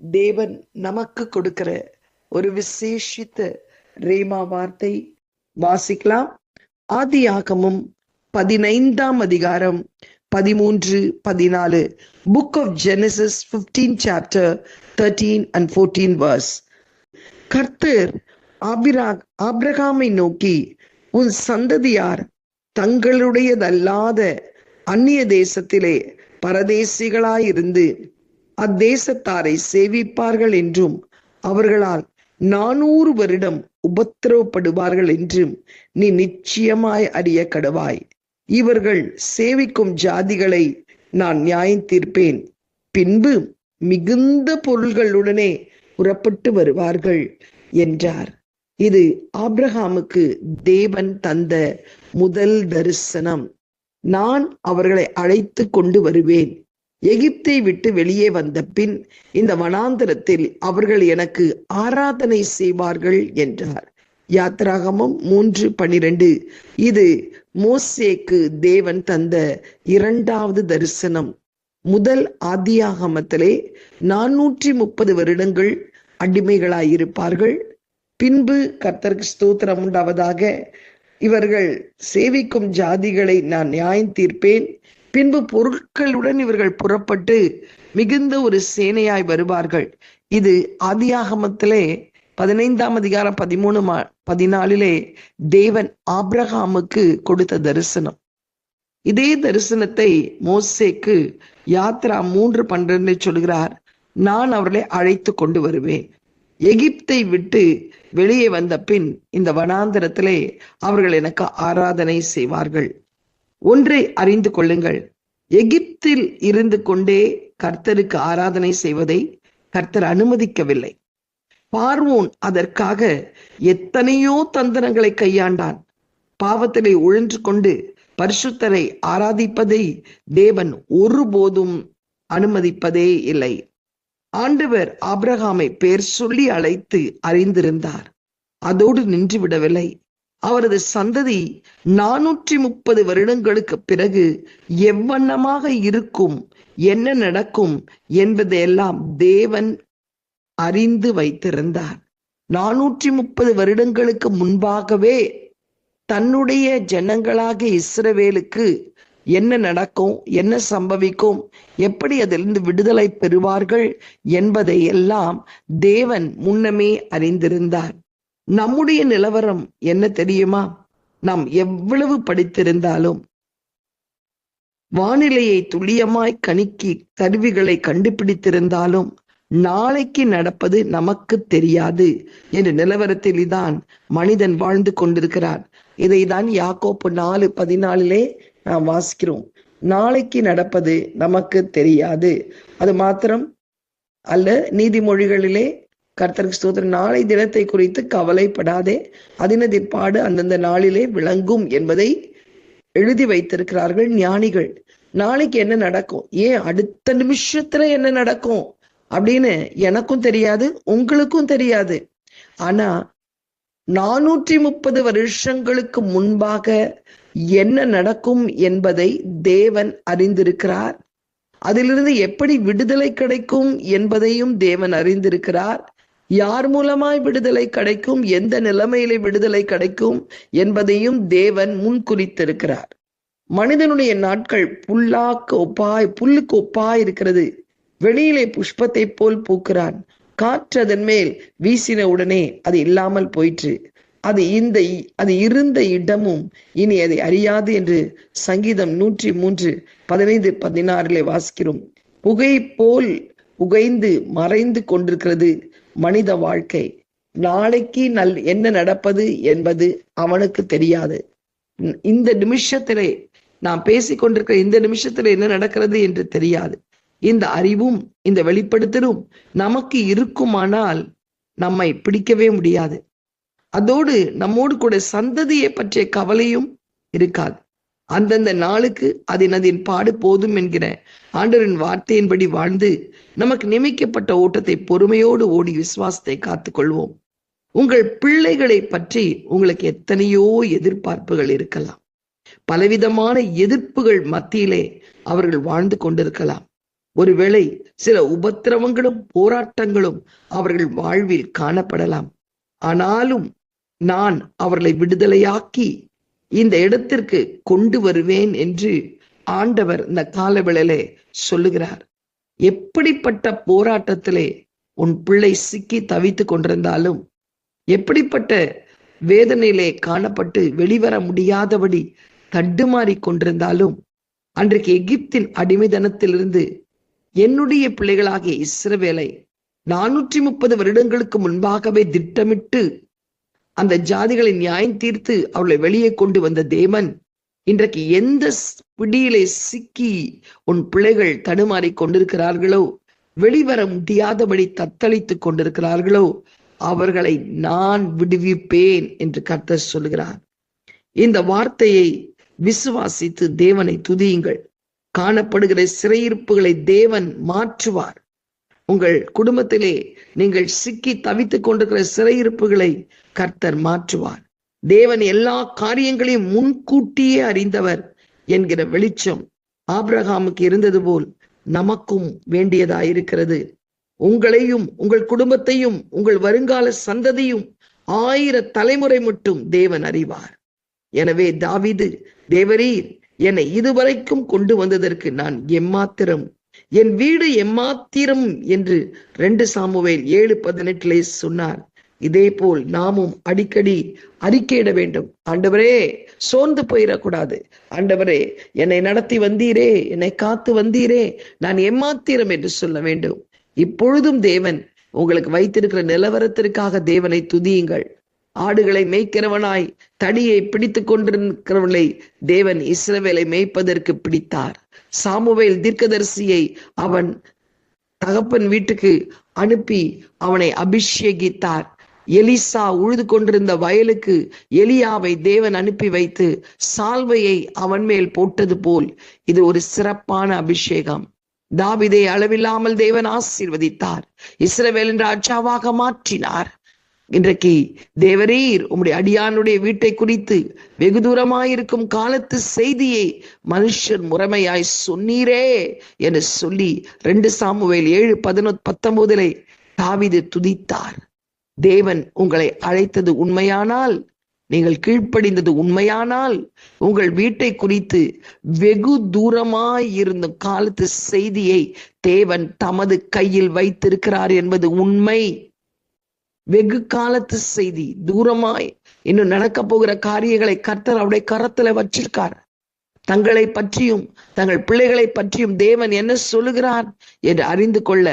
தேவன் நமக்கு கொடுக்கிற ஒரு விசேஷித்த ரேமா வார்த்தை வாசிக்கலாம். ஆதியாகமும் பதினைந்தாம் அதிகாரம் பதிமூன்று பதினாலு book of Genesis fifteen chapter thirteen and fourteen verse கர்த்தர் ஆபிரா ஆபிரகாமை நோக்கி உன் சந்ததியார் தங்களுடையதல்லாத அந்நிய தேசத்திலே பரதேசிகளாயிருந்து அத்தேசத்தாரை சேவிப்பார்கள் என்றும் அவர்களால் நானூறு வருடம் உபத்திரவப்படுவார்கள் என்றும் நீ நிச்சயமாய் அறிய கடவாய். இவர்கள் சேவிக்கும் ஜாதிகளை நான் நியாயம் தீர்ப்பேன். பின்பு மிகுந்த பொருள்களுடனே புறப்பட்டு வருவார்கள் என்றார். இது ஆப்ரஹாமுக்கு தேவன் தந்த முதல் தரிசனம். நான் அவர்களை அழைத்து கொண்டு வருவேன். எகிப்தை விட்டு வெளியே வந்த பின் இந்த வனாந்தரத்தில் அவர்கள் எனக்கு ஆராதனை செய்வார்கள் என்றார். யாத்ராகமம் மூன்று பனிரெண்டு. இது மோசேக்கு தேவன் தந்த இரண்டாவது தரிசனம். முதல் ஆதியாகமத்திலே நானூற்றி முப்பது வருடங்கள் அடிமைகளாயிருப்பார்கள். பின்பு கர்த்தருக்கு ஸ்தோத்திரம் உண்டாவதாக இவர்கள் சேவிக்கும் ஜாதிகளை நான் நியாயம் தீர்ப்பேன் பின்பு பொருட்களுடன் இவர்கள் புறப்பட்டு மிகுந்த ஒரு சேனையாய் வருவார்கள். இது ஆதியாகமத்திலே பதினைந்தாம் அதிகாரம் பதிமூணு பதினாலிலே தேவன் ஆப்ரஹாமுக்கு கொடுத்த தரிசனம். இதே தரிசனத்தை மோசேக்கு யாத்ரா மூன்று பன்னிரண்டு சொல்கிறார் நான் அவர்களை அழைத்து கொண்டு வருவேன். எகிப்தை விட்டு வெளியே வந்த பின் இந்த வனாந்தரத்திலே அவர்கள் எனக்கு ஆராதனை செய்வார்கள். ஒன்றை அறிந்து கொள்ளுங்கள். எகிப்தில் இருந்து கொண்டே கர்த்தருக்கு ஆராதனை செய்வதை கர்த்தர் அனுமதிக்கவில்லை. பார்வோன் அதற்காக எத்தனையோ தந்திரங்களை கையாண்டான். பாவத்திலே உழன்று கொண்டு பரிசுத்தரை ஆராதிப்பதை தேவன் ஒருபோதும் அனுமதிப்பதே இல்லை. ஆண்டவர் ஆப்ரஹாமை பேர் சொல்லி அழைத்து அறிந்திருந்தார். அதோடு நின்று விடவில்லை. அவரது சந்ததி நானூற்றி முப்பது வருடங்களுக்கு பிறகு எவ்வண்ணமாக இருக்கும் என்ன நடக்கும் என்பதையெல்லாம் தேவன் அறிந்து வைத்திருந்தார். நானூற்றி முப்பது வருடங்களுக்கு முன்பாகவே தன்னுடைய ஜனங்களாக இஸ்ரவேலுக்கு என்ன நடக்கும் என்ன சம்பவிக்கும் எப்படி அதிலிருந்து விடுதலை பெறுவார்கள் என்பதை எல்லாம் தேவன் முன்னமே அறிந்திருந்தார். நம்முடைய நிலவரம் என்ன தெரியுமா? நாம் எவ்வளவு படித்திருந்தாலும் வானிலையை துல்லியமாய் கணிக்கி கருவிகளை கண்டுபிடித்திருந்தாலும் நாளைக்கு நடப்பது நமக்கு தெரியாது என்ற நிலவரத்தில் தான் மனிதன் வாழ்ந்து கொண்டிருக்கிறான். இதை தான் யாக்கோப்பு நாலு பதினாலிலே நாம் வாசிக்கிறோம். நாளைக்கு நடப்பது நமக்கு தெரியாது. அது மாத்திரம் அல்ல நீதிமொழிகளிலே கர்த்தருக்கு ஸ்தோத்திரம். நாளை தினத்தை குறித்து கவலைப்படாதே. அதினதிற்பாடு அந்தந்த நாளிலே விளங்கும் என்பதை எழுதி வைத்திருக்கிறார்கள் ஞானிகள். நாளைக்கு என்ன நடக்கும்? ஏன் அடுத்த நிமிஷத்துல என்ன நடக்கும்? அப்படின்னு எனக்கும் தெரியாது உங்களுக்கும் தெரியாது. ஆனா நானூற்றி முப்பது வருஷங்களுக்கு முன்பாக என்ன நடக்கும் என்பதை தேவன் அறிந்திருக்கிறார். அதிலிருந்து எப்படி விடுதலை கிடைக்கும் என்பதையும் தேவன் அறிந்திருக்கிறார். யார் மூலமாய் விடுதலை கிடைக்கும்? எந்த நிலைமையில விடுதலை கிடைக்கும்? என்பதையும் தேவன் முன்குறித்திருக்கிறார். மனிதனுடைய நாட்கள் புல்லாக்கு ஒப்பாய் புல்லுக்கு ஒப்பாய் இருக்கிறது. வெளியிலே புஷ்பத்தை போல் பூக்கிறான். காற்று அதன் மேல் வீசின உடனே அது இல்லாமல் போயிற்று. அது இந்த அது இருந்த இடமும் இனி அதை அறியாது என்று சங்கீதம் நூற்றி மூன்று பதினைந்து பதினாறிலே வாசிக்கிறோம். புகை போல் புகைந்து மறைந்து கொண்டிருக்கிறது. மனித வாழ்க்கை. நாளைக்கு நல் என்ன நடப்பது என்பது அவனுக்கு தெரியாது. இந்த நிமிஷத்திலே நாம் பேசிக்கொண்டிருக்கிற இந்த நிமிஷத்துல என்ன நடக்கிறது என்று தெரியாது. இந்த அறிவும் இந்த வெளிப்படுத்தலும் நமக்கு இருக்குமானால் நம்மை பிடிக்கவே முடியாது. அதோடு நம்மோடு கூட சந்ததியை பற்றிய கவலையும் இருக்காது. அந்தந்த நாளுக்கு அதன் அதன் பாடு போதும் என்கிற ஆண்டரின் வார்த்தையின்படி வாழ்ந்து நமக்கு நியமிக்கப்பட்ட ஓட்டத்தை பொறுமையோடு ஓடி விசுவாசத்தை காத்துக் கொள்வோம் உங்கள் பிள்ளைகளை பற்றி உங்களுக்கு எத்தனையோ எதிர்பார்ப்புகள் இருக்கலாம். பலவிதமான எதிர்ப்புகள் மத்தியிலே அவர்கள் வாழ்ந்து கொண்டிருக்கலாம். ஒருவேளை சில உபத்திரவங்களும் போராட்டங்களும் அவர்கள் வாழ்வில் காணப்படலாம். ஆனாலும் நான் அவர்களை விடுதலையாக்கி இந்த இடத்திற்கு கொண்டு வருவேன் என்று ஆண்டவர் இந்த காலவேளையிலே சொல்லுகிறார். எப்படிப்பட்ட போராட்டத்திலே உன் பிள்ளை சிக்கி தவித்து கொண்டிருந்தாலும் எப்படிப்பட்ட வேதனையிலே காணப்பட்டு வெளிவர முடியாதபடி தட்டுமாறி கொண்டிருந்தாலும் அன்றைக்கு எகிப்தின் அடிமைதனத்திலிருந்து என்னுடைய பிள்ளைகளாகிய இஸ்ரவேலை நானூற்றி முப்பது வருடங்களுக்கு முன்பாகவே திட்டமிட்டு அந்த ஜாதிகளை நியாயம் தீர்த்து அவளை வெளியே கொண்டு வந்த தேவன் இன்றைக்கு எந்த பிடியிலே சிக்கி உன் பிள்ளைகள் தடுமாறி கொண்டிருக்கிறார்களோ வெளிவர முடியாதபடி தத்தளித்துக் கொண்டிருக்கிறார்களோ அவர்களை நான் விடுவிப்பேன் என்று கர்த்தர் சொல்கிறார். இந்த வார்த்தையை விசுவாசித்து தேவனை துதியுங்கள். காணப்படுகிற சிறையிருப்புகளை தேவன் மாற்றுவார். உங்கள் குடும்பத்திலே நீங்கள் சிக்கி தவித்துக் கொண்டிருக்கிற சிறையிருப்புகளை கர்த்தர் மாற்றுவார். தேவன் எல்லா காரியங்களையும் முன்கூட்டியே அறிந்தவர் என்கிற வெளிச்சம் ஆப்ரஹாமுக்கு இருந்தது போல் நமக்கும் வேண்டியதாயிருக்கிறது. உங்களையும் உங்கள் குடும்பத்தையும் உங்கள் வருங்கால சந்ததியும் ஆயிர தலைமுறை மட்டும் தேவன் அறிவார். எனவே தாவிது தேவரீர் என்னை இதுவரைக்கும் கொண்டு வந்ததற்கு நான் எம்மாத்திரம் என் வீடு எம்மாத்திரம் என்று ரெண்டு சாமுவேல் ஏழு பதினெட்டிலே சொன்னார். இதே போல் நாமும் அடிக்கடி அறிக்கையிட வேண்டும். ஆண்டவரே சோர்ந்து போயிடக்கூடாது. ஆண்டவரே என்னை நடத்தி வந்தீரே என்னை காத்து வந்தீரே நான் எம்மாத்திரம் என்று சொல்ல வேண்டும். இப்பொழுதும் தேவன் உங்களுக்கு வைத்திருக்கிற நிலவரத்திற்காக தேவனை துதியுங்கள். ஆடுகளை மேய்க்கிறவனாய் தடியை பிடித்து கொண்டிருக்கிறவர்களை தேவன் இஸ்ரவேலை மேய்ப்பதற்கு பிடித்தார். சாமுவேல் தீர்க்கதரிசியை அவன் தகப்பன் வீட்டுக்கு அனுப்பி அவனை அபிஷேகித்தார். எலிசா உழுது கொண்டிருந்த வயலுக்கு எலியாவை தேவன் அனுப்பி வைத்து சால்வையை அவன் மேல் போட்டது போல் இது ஒரு சிறப்பான அபிஷேகம். தாவிதை அளவில்லாமல் தேவன் ஆசீர்வதித்தார். இஸ்ரவேலின் ராஜாவாக மாற்றினார். இன்றைக்கு தேவரீர் உம்முடைய அடியானுடைய வீட்டை குறித்து வெகு தூரமாயிருக்கும் காலத்து செய்தியை மனுஷர் முறைமையாய் சொன்னீரே என்று சொல்லி ரெண்டு சாமுவேல் ஏழு பதினொத் பத்தொன்பதிலே தாவிது துதித்தார். தேவன் உங்களை அழைத்தது உண்மையானால் நீங்கள் கீழ்ப்படிந்தது உண்மையானால் உங்கள் வீட்டை குறித்து வெகு தூரமாய் இருந்த காலத்து செய்தியை தேவன் தமது கையில் வைத்திருக்கிறார் என்பது உண்மை. வெகு காலத்து செய்தி தூரமாய் இன்னும் நடக்க போகிற காரியங்களை கர்த்தர் அவருடைய கரத்துல வச்சிருக்கார். தங்களை பற்றியும் தங்கள் பிள்ளைகளை பற்றியும் தேவன் என்ன சொல்லுகிறார் என்று அறிந்து கொள்ள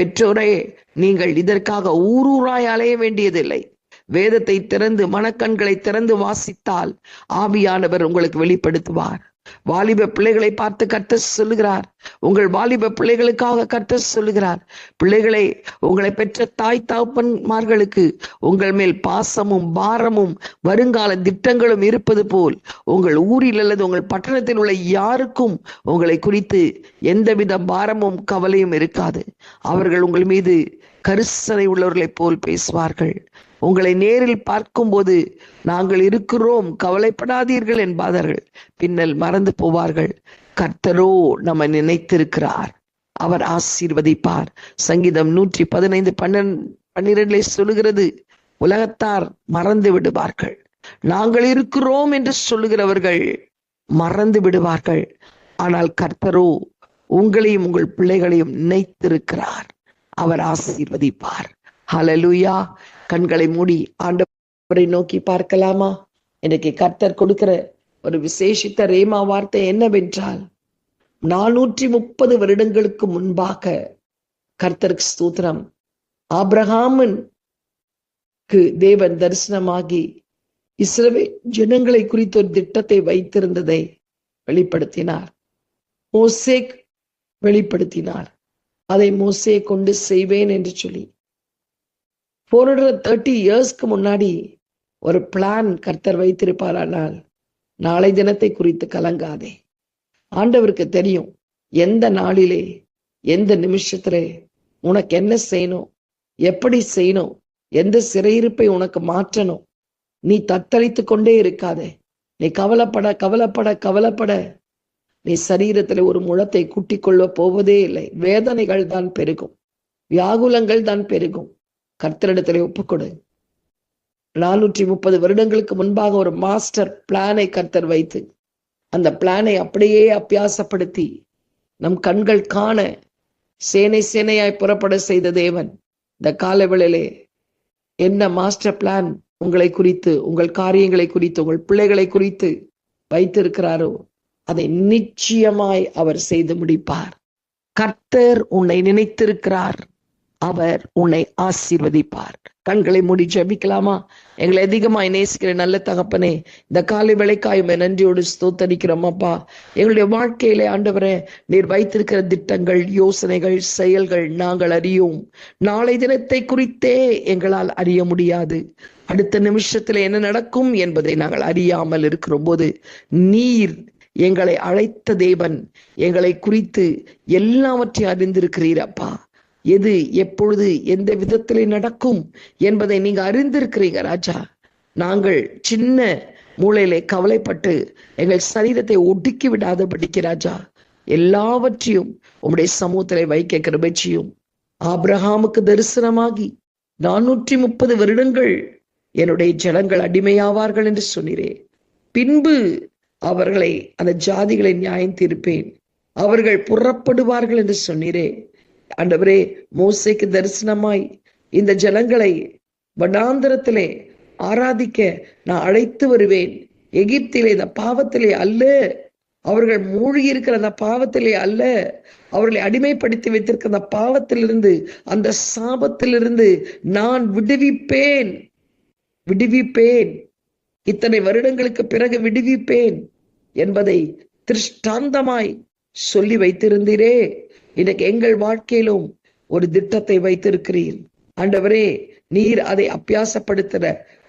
பெற்றோரே நீங்கள் இதற்காக ஊரூராய் அலைய வேண்டியதில்லை. வேதத்தை திறந்து மனக்கண்களை திறந்து வாசித்தால் ஆவியானவர் உங்களுக்கு வெளிப்படுத்துவார். வாலிப பிள்ளைகளை பார்த்து கத்த சொல்லுகிறார். உங்கள் வாலிப பிள்ளைகளுக்காக கத்த சொல்லுகிறார். பிள்ளைகளை உங்களை பெற்ற தாய் தகப்பன்மார்களுக்கு உங்கள் மேல் பாசமும் பாரமும் வருங்கால திட்டங்களும் இருப்பது போல் உங்கள் ஊரில் அல்லது உங்கள் பட்டணத்தில் உள்ள யாருக்கும் உங்களை குறித்து எந்தவித பாரமும் கவலையும் இருக்காது. அவர்கள் உங்கள் மீது கரிசனை உள்ளவர்களைப் போல் பேசுவார்கள். உங்களை நேரில் பார்க்கும்போது நாங்கள் இருக்கிறோம். கவலைப்படாதீர்கள் என்பார்கள். பின்னல் மறந்து போவார்கள். கர்த்தரோ நம்ம நினைத்திருக்கிறார். அவர் ஆசீர்வதிப்பார். சங்கீதம் நூற்றி பதினைந்து பன்னெண்டு பன்னிரெண்டுல சொல்லுகிறது உலகத்தார் மறந்து விடுவார்கள். நாங்கள் இருக்கிறோம் என்று சொல்லுகிறவர்கள் மறந்து விடுவார்கள். ஆனால் கர்த்தரோ உங்களையும் உங்கள் பிள்ளைகளையும் நினைத்திருக்கிறார். அவர் ஆசீர்வதிப்பார். ஹலலுயா கண்களை மூடி ஆண்டவரை நோக்கி பார்க்கலாமா? எனக்கு கர்த்தர் கொடுக்கிற ஒரு விசேஷித்த ரேமா வார்த்தை என்னவென்றால் நானூற்றி முப்பது வருடங்களுக்கு முன்பாக கர்த்தருக்கு ஸ்தூத்திரம். ஆப்ரஹாமன் தேவன் தரிசனமாகி இஸ்ரவே ஜனங்களை குறித்த ஒரு திட்டத்தை வைத்திருந்ததை வெளிப்படுத்தினார். மோசேக் வெளிப்படுத்தினார். அதை மோசே கொண்டு செய்வேன் என்று சொல்லி ஃபோர் ஹண்ட்ரட் தேர்ட்டி இயர்ஸ்க்கு முன்னாடி ஒரு பிளான் கர்த்தர் வைத்திருப்பாரானால் நாளை தினத்தை குறித்து கலங்காதே. ஆண்டவருக்கு தெரியும் எந்த நாளிலே எந்த நிமிஷத்துல உனக்கு என்ன செய்யணும் எப்படி செய்யணும் எந்த சிறையிருப்பை உனக்கு மாற்றணும் நீ தத்தளித்து கொண்டே இருக்காதே. நீ கவலைப்பட கவலைப்பட கவலைப்பட. நீ சரீரத்துல ஒரு முழத்தை கூட்டிக் கொள்ள போவதே இல்லை. வேதனைகள் தான் பெருகும். வியாகுலங்கள் தான் பெருகும். கர்த்தரிடத்திலே ஒப்புக்கொடு. நானூற்றி முப்பது வருடங்களுக்கு முன்பாக ஒரு மாஸ்டர் பிளானை கர்த்தர் வைத்து அந்த பிளானை அப்படியே அபியாசப்படுத்தி நம் கண்கள் காண சேனை சேனையாய் புறப்பட செய்த தேவன் இந்த காலவெளியிலே என்ன மாஸ்டர் பிளான் உங்களை குறித்து உங்கள் காரியங்களை குறித்து உங்கள் பிள்ளைகளை குறித்து வைத்திருக்கிறாரோ அதை நிச்சயமாய் அவர் செய்து முடிப்பார். கர்த்தர் உன்னை நினைத்திருக்கிறார். அவர் உன்னை ஆசீர்வதிப்பார். கண்களை மூடி ஜபிக்கலாமா? எங்களை அதிகமாய் நேசிக்கிற நல்ல தகப்பனே இந்த காலை விளைக்காயுமே நன்றியோடு ஸ்தோத்தரிக்கிறோம் அப்பா. எங்களுடைய வாழ்க்கையிலே ஆண்டவரே நீர் வைத்திருக்கிற திட்டங்கள் யோசனைகள் செயல்கள் நாங்கள் அறியோம். நாளை தினத்தை குறித்தே எங்களால் அறிய முடியாது. அடுத்த நிமிஷத்துல என்ன நடக்கும் என்பதை நாங்கள் அறியாமல் இருக்கிற போது நீர் எங்களை அழைத்த தேவன் எங்களை குறித்து எல்லாவற்றையும் அறிந்திருக்கிறீர் அப்பா. எது எப்பொழுது எந்த விதத்திலே நடக்கும் என்பதை நீங்க அறிந்திருக்கிறீங்க ராஜா. நாங்கள் சின்ன மூளையிலே கவலைப்பட்டு எங்கள் சரீரத்தை ஒடுக்கி விடாதபடிக்கு ராஜா. எல்லாவற்றையும் உம்முடைய சமூகத்திலே வைக்க கிருபைச்சியும் ஆப்ரஹாமுக்கு தரிசனமாகி நானூற்றி முப்பது வருடங்கள் என்னுடைய ஜனங்கள் அடிமையாவார்கள் என்று சொன்னீரே. பின்பு அவர்களை அந்த ஜாதிகளை நியாயம் தீர்ப்பேன். அவர்கள் புறப்படுவார்கள் என்று சொன்னீரே. ஆண்டவரே மோசைக்கு தரிசனமாய் இந்த ஜனங்களை வடாந்திரத்திலே ஆராதிக்க நான் அழைத்து வருவேன். எகிப்திலே இந்த பாவத்திலே அல்ல. அவர்கள் மூழ்கி இருக்கிற அந்த பாவத்திலே அல்ல. அவர்களை அடிமைப்படுத்தி வைத்திருக்கிற அந்த பாவத்திலிருந்து அந்த சாபத்திலிருந்து நான் விடுவிப்பேன். விடுவிப்பேன். இத்தனை வருடங்களுக்கு பிறகு விடுவிப்பேன் என்பதை திருஷ்டாந்தமாய் சொல்லி வைத்திருந்தீரே. இன்னைக்கு எங்கள் வாழ்க்கையிலும் ஒரு திட்டத்தை வைத்திருக்கிறீர். ஆண்டவரே நீர் அதை அப்பியாசப்படுத்துற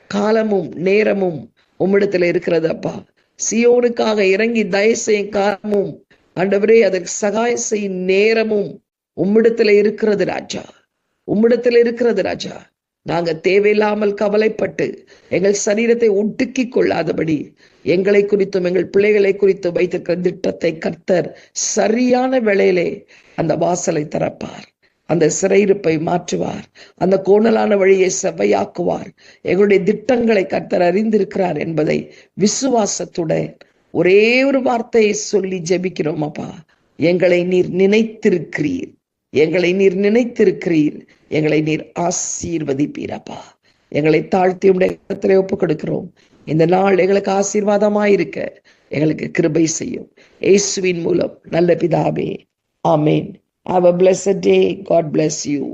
காலமும் நேரமும் உம்மிடத்துல இருக்கிறது அப்பா. சியோனுக்காக இறங்கி தயவு செய்யும் காலமும் ஆண்டவரே அதற்கு சகாய செய்யும் நேரமும் உம்மிடத்துல இருக்கிறது ராஜா. உம்மிடத்துல இருக்கிறது ராஜா. நாங்க தேவையில்லாமல் கவலைப்பட்டு எங்கள் சரீரத்தை ஒட்டுக்கி கொள்ளாதபடி எங்களை குறித்தும் எங்கள் பிள்ளைகளை குறித்தும் வைத்திருக்கிற திட்டத்தை கர்த்தர் சரியான வேளையிலே அந்த வாசலை திறப்பார். அந்த சிறையிருப்பை மாற்றுவார். அந்த கோணலான வழியை செவ்வையாக்குவார். எங்களுடைய திட்டங்களை கர்த்தர் அறிந்திருக்கிறார் என்பதை விசுவாசத்துடன் ஒரே ஒரு வார்த்தையை சொல்லி ஜெபிக்கிறோம் அப்பா. எங்களை நீர் நினைத்திருக்கிறீர். எங்களை நீர் நினைத்திருக்கிறீர். எங்களை நீர் ஆசீர்வதிப்பீரப்பா எங்களை தாழ்த்தி உடைய ஒப்புக் கொடுக்கிறோம் இந்த நாள் எங்களுக்கு ஆசீர்வாதமாயிருக்க. எங்களுக்கு கிருபை செய்யும். இயேசுவின் மூலம் நல்ல பிதாவே. Amen. Have a day God bless you